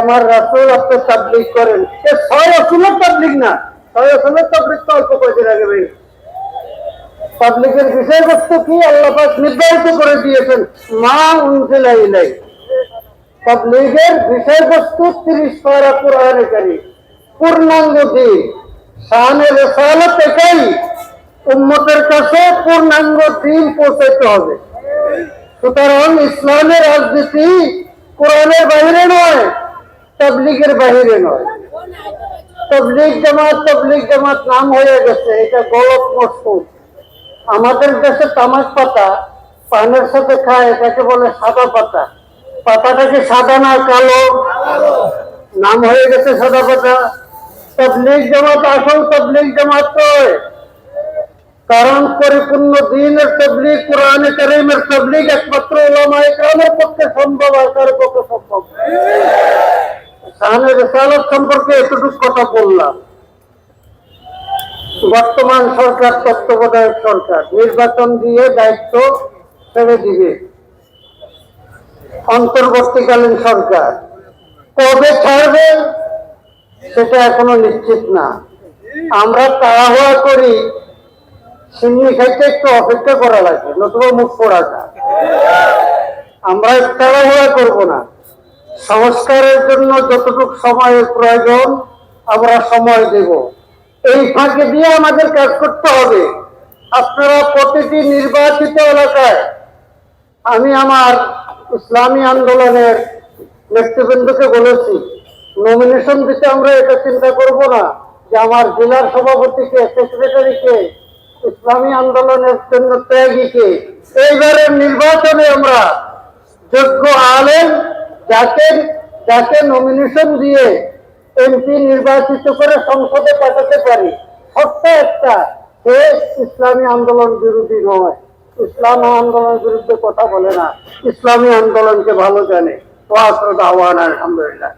আমার আপনি করেন। ছয় না। ছয় তো অল্প কয়েকদিন আগে বিষয়বস্তু কি? আল্লাহ পাক নির্ধারিত করে দিয়েছেন, মা উনজিলা তাবলীগের বিষয়বস্তু তিরিশ পারা কোরআনে পূর্ণাঙ্গ দিন। রেসালত এটাই উম্মতের কাছে পূর্ণাঙ্গ দিন পৌঁছাইতে হবে। সুতরাং ইসলামের রাজনীতি নয় তাবলীগের বাহিরে নয়। তবলিগ জামাত তবলিগ জামাত নাম হয়ে গেছে, এটা গলত মসুদ আমাদের দেশে তামাক পাতা পানের সাথে খায়, এটাকে বলে সাদা পাতা। পাতাটাকে সাদা না কালো? নাম হয়ে গেছে সাদা পাতা। তবলিগ জামাত আসল তবলিগ জামাত নয়। কারণ পরিপূর্ণ দিনের তবলিগ, কোরআনে কারিমের তবলিগ একমাত্র ওলামা ইকরামের পক্ষে সম্ভব, আর কারও পক্ষে সম্ভব শাহানে রেসালত সম্পর্কে এতটুকু কথা বললাম। বর্তমান সরকার তত্ত্বাবধায়ক সরকার, নির্বাচন দিয়ে দায়িত্ব ছেড়ে দিবে। অন্তর্বর্তীকালীন সরকার কবে ছাড়বে সেটা এখনও নিশ্চিত না। আমরা তাড়াহুড়া করি, সিন্নি খাইতে একটু অপেক্ষা করা লাগে নতুবা মুখ পড়া যায় আমরা তাড়াহুড়া করব না। সংস্কারের জন্য যতটুকু সময়ের প্রয়োজন, আমরা সময় দেব। এই ফাঁকে দিয়ে আমাদের কাজ করতে হবে। আপনারা প্রতিটি নির্বাচিত এলাকায়, আমি আমার ইসলামী আন্দোলনের নেতৃবৃন্দকে বলেছি নমিনেশন দিতে আমরা এটা চিন্তা করব না যে আমার জেলার সভাপতিকে সেক্রেটারিকে ইসলামী আন্দোলনের জন্য ত্যাগীকে এইবারের নির্বাচনে আমরা যোগ্য আলেম যাকে যাকে নমিনেশন দিয়ে এমপি নির্বাচিত করে সংসদে পাঠাতে পারি সত্য একটা সে ইসলামী আন্দোলন বিরোধী নয়। ইসলাম আন্দোলনের বিরুদ্ধে কথা বলে না। ইসলামী আন্দোলনকে ভালো জানে। তো আসলে আহ্বান আলহামদুলিল্লাহ।